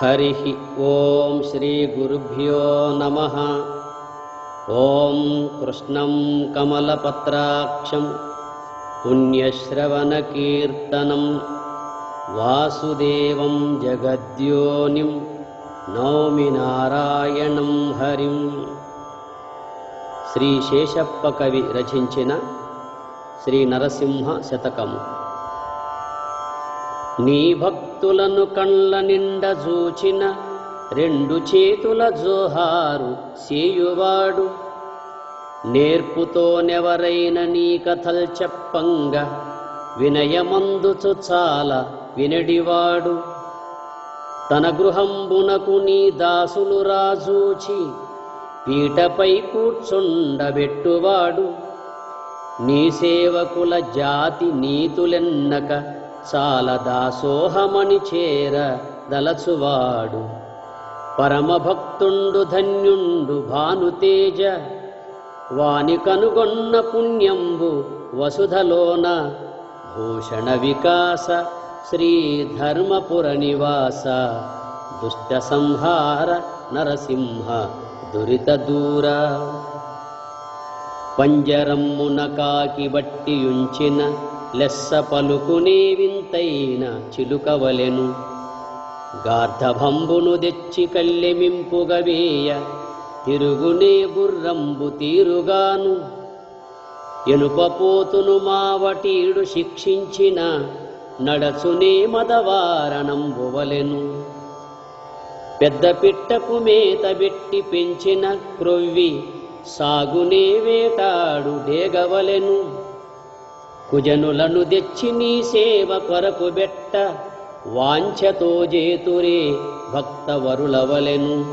हरिः ॐ श्रीगुरुभ्यो नमः ॐ कृष्णं कमलपत्राक्षं पुण्यश्रवणकीर्तनं वासुदेवं जगद्योनिं नौमि నారాయణం హరిం శ్రీ శేషప్ప కవి రచించిన శ్రీ నరసింహ శతకము నీ భక్తులను కళ్ళ నిండ చూచిన రెండు చేతుల జోహారు సేయువాడు నేర్పుతోనెవరైన నీ కథలు చెప్పంగా వినయమందుచు చాలా వినడివాడు. తన గృహంబునకు నీ దాసులు రాజూచి పీటపై కూర్చుండబెట్టువాడు. నీ సేవకుల జాతి నీతులెన్నక చాలదాసోహమణి చేర దలచువాడు. పరమభక్తుండు ధన్యుండు భానుతేజ. వాని కనుగొన్న పుణ్యంబు వసుధలోన. భూషణ వికాస శ్రీధర్మపుర నివాస. దుష్ట సంహార నరసింహ దురిత దూర. పంజరమ్మున కాకి బట్టియుంచిన లెస్స పలుకునే వింతైన చిలుకవలెను. గార్ధభంబును తెచ్చి కల్లెమింపుగవేయ తిరుగునే గుర్రంబు తీరుగాను. ఎనుపపోతును మావటీడు శిక్షించిన నడచునే మదవారణంబువలెను. పెద్ద పిట్టకు మేతబెట్టి పెంచిన క్రొవ్వి సాగునే వేటాడు డేగవలెను. కుజనులను తెచ్చి నీ సేవ కొరకు బెట్ట. వాంఛతో జేతురే భక్తవరులవలెను.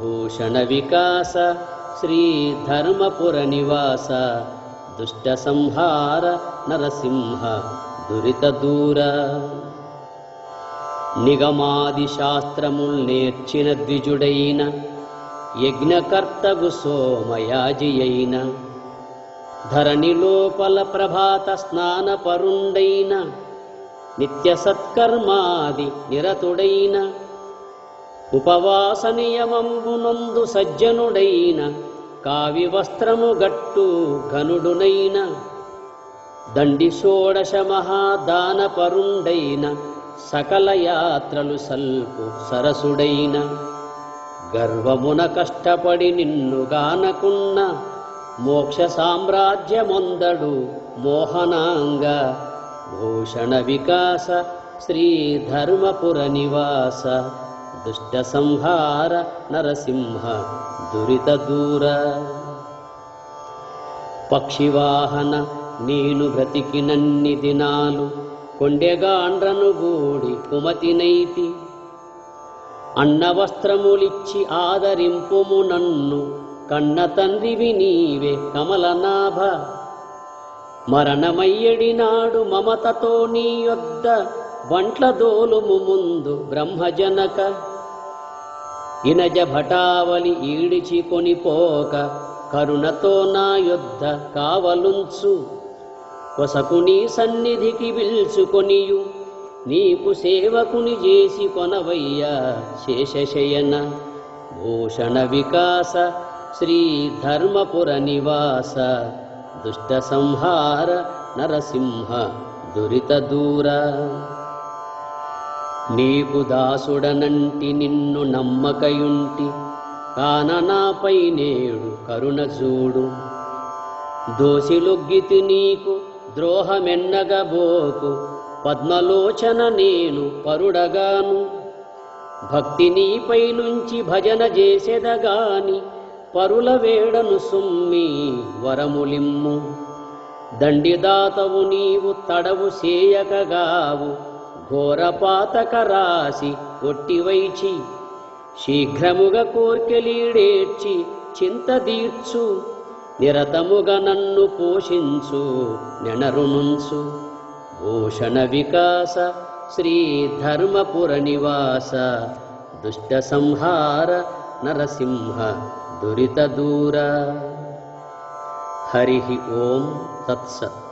భూషణ వికాస శ్రీ ధర్మపుర నివాస దుష్ట సంహార నరసింహ దురిత దూర. నిగమాది శాస్త్రముల్ నేర్చిన ద్విజుడైన యజ్ఞకర్తగు సోమయాజి అయిన ధరణి లోపల ప్రభాత స్నాన పరుండైన నిత్య సత్కర్మాది నిరతుడైన ఉపవాస నియమంబునందు సజ్జనుడైన కావి వస్త్రము గట్టు ఘనుడునైన దండి షోడశ మహాదాన పరుండైన సకల యాత్రలు సల్పు సరసుడైన గర్వమున కష్టపడి నిన్నుగానకున్న మోక్ష సామ్రాజ్యమొందడు మోహనాంగ భూషణ వికాస శ్రీధర్మపుర నివాస దుష్ట సంహార నరసింహ దురిత దూర పక్షివాహన నేను బ్రతికినన్ని దినాలు కొండెగాండ్రను గూడి కుమతినైతి అన్నవస్త్రములిచ్చి ఆదరింపుము నన్ను కన్న తండ్రివి నీవే కమలనాభ. మరణమయ్యడి నాడు మమతతో నీ యొద్ద వంట్ల దోలుము ముందు బ్రహ్మజనక. ఇనజ భటావలి ఈడిచి కొనిపోక కరుణతో నా యొద్ద కావలుంచు. కొసకు నీ సన్నిధికి పిల్చుకొనియు నీకు సేవకుని చేసి కొనవయ్యా శేషశయన. భూషణ వికాస శ్రీ ధర్మపుర నివాస దుష్ట సంహార నరసింహ దురిత దూర. నీకు దాసుడనంటి నిన్ను నమ్మకయుంటి కాన నాపై నేడు కరుణ చూడు. దోషిలుగ్గితి నీకు ద్రోహమెన్నగబోకు పద్మలోచన నేను పరుడగాను. భక్తి నీపై నుంచి భజన చేసెదగాని పరుల వేడను సుమ్మి వరములిమ్ము. దండిదాతవు నీవు తడవు సేయకగావు ఘోరపాతక రాసి కొట్టివైచి శీఘ్రముగా కోర్కెలీడేర్చి చింత దీర్చు నిరతముగా నన్ను పోషించు నెనరునుంచు భూషణ వికాస శ్రీ ధర్మపుర నివాస. దుష్ట సంహార नरसिंह दुरितदूर। हरिः ॐ तत्सत्